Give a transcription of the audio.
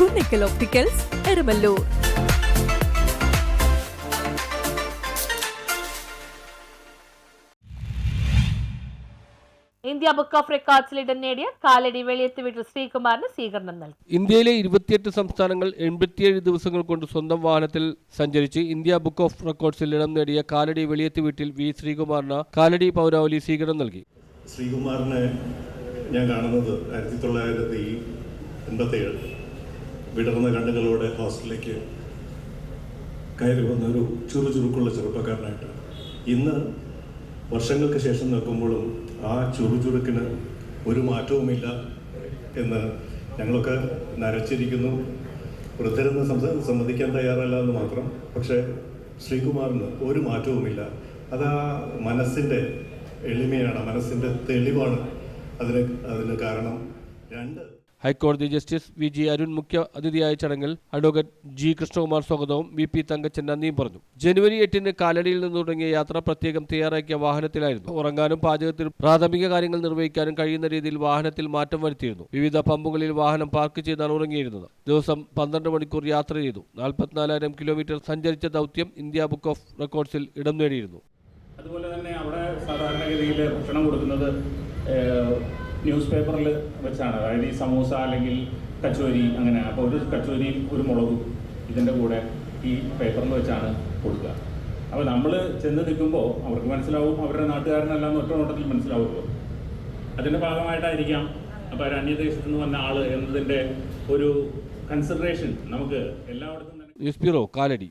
Kunnikkal opticals Erumalloor India book of റെക്കോർഡ്സിൽ ഇടം നേടിയ കാലടി വെളിയത്ത് വീട്ടിൽ ശ്രീകുമാറിന് സ്വീകരണം നൽകി. ഇന്ത്യയിലെ ഇരുപത്തിയെട്ട് സംസ്ഥാനങ്ങൾ എൺപത്തിയേഴ് ദിവസങ്ങൾ കൊണ്ട് സ്വന്തം വാഹനത്തിൽ സഞ്ചരിച്ച് ഇന്ത്യ ബുക്ക് ഓഫ് റെക്കോർഡ്സിൽ ഇടം നേടിയ കാലടി വെളിയത്ത് വീട്ടിൽ വി ശ്രീകുമാറിന് കാലടി പൗരാവലി സ്വീകരണം നൽകി. ശ്രീകുമാറിനെ ഞാൻ കാണുന്നത് ആയിരത്തി തൊള്ളായിരത്തി എൺപത്തേഴ് വിടർന്ന കണ്ണുകളോടെ ഹോസ്റ്റലിലേക്ക് കയറി വന്ന ഒരു ചുറുചുറുക്കുള്ള ചെറുപ്പക്കാരനായിട്ട്. ഇന്ന് വർഷങ്ങൾക്ക് ശേഷം നോക്കുമ്പോഴും ആ ചുറുചുറുക്കിന് ഒരു മാറ്റവുമില്ല എന്ന് ഞങ്ങളൊക്കെ നരച്ചിരിക്കുന്നു. വൃദ്ധരെന്ന് സംസ സമ്മതിക്കാൻ തയ്യാറല്ല എന്ന് മാത്രം. പക്ഷേ ശ്രീകുമാറിന് ഒരു മാറ്റവുമില്ല. അത് ആ മനസ്സിന്റെ എളിമയാണ് മനസ്സിന്റെ തെളിവാണ്. അതിന് അതിന് കാരണം രണ്ട് ഹൈക്കോടതി ജസ്റ്റിസ് വി ജി അരുൺ മുഖ്യ അതിഥിയായ ചടങ്ങിൽ അഡ്വക്കേറ്റ് ജി കൃഷ്ണകുമാർ സ്വാഗതവും വി പി തങ്കച്ചൻ നന്ദിയും പറഞ്ഞു. ജനുവരി എട്ടിന് കാലടിയിൽ നിന്ന് തുടങ്ങിയ യാത്ര പ്രത്യേകം തയ്യാറാക്കിയ വാഹനത്തിലായിരുന്നു. ഉറങ്ങാനും പാചകത്തിൽ പ്രാഥമിക കാര്യങ്ങൾ നിർവഹിക്കാനും കഴിയുന്ന രീതിയിൽ വാഹനത്തിൽ മാറ്റം വരുത്തിയിരുന്നു. വിവിധ പമ്പുകളിൽ വാഹനം പാർക്ക് ചെയ്താണ് ഉറങ്ങിയിരുന്നത്. ദിവസം പന്ത്രണ്ട് മണിക്കൂർ യാത്ര ചെയ്തു. നാൽപ്പത്തിനാലായിരം കിലോമീറ്റർ സഞ്ചരിച്ച ദൗത്യം ഇന്ത്യ ബുക്ക് ഓഫ് റെക്കോർഡ്സിൽ ഇടം നേടിയിരുന്നു. അതുപോലെ തന്നെ അവിടെ സാധാരണഗതിയിൽ ഭക്ഷണം കൊടുക്കുന്നത് ന്യൂസ് പേപ്പറിൽ വെച്ചാണ്. അതായത് ഈ സമൂസ അല്ലെങ്കിൽ കച്ചോരി അങ്ങനെ. അപ്പോൾ ഒരു കച്ചോരിയും ഒരു മുളകും ഇതിന്റെ കൂടെ ഈ പേപ്പറിൽ വെച്ചാണ് കൊടുക്കുക. അപ്പോൾ നമ്മൾ ചെന്ന് നിൽക്കുമ്പോൾ അവർക്ക് മനസ്സിലാവും അവരുടെ നാട്ടുകാരനല്ല എന്ന് ഒറ്റ നോട്ടത്തിൽ മനസ്സിലാവുമല്ലോ അതിന്റെ ഭാഗമായിട്ടായിരിക്കാം അപ്പോൾ ഒരു അന്യദേശത്ത് നിന്ന് വന്ന ആൾ എന്നതിന്റെ ഒരു കൺസിഡറേഷൻ നമുക്ക് എല്ലായിടത്തും ന്യൂസ് ബ്യൂറോ കാലടി.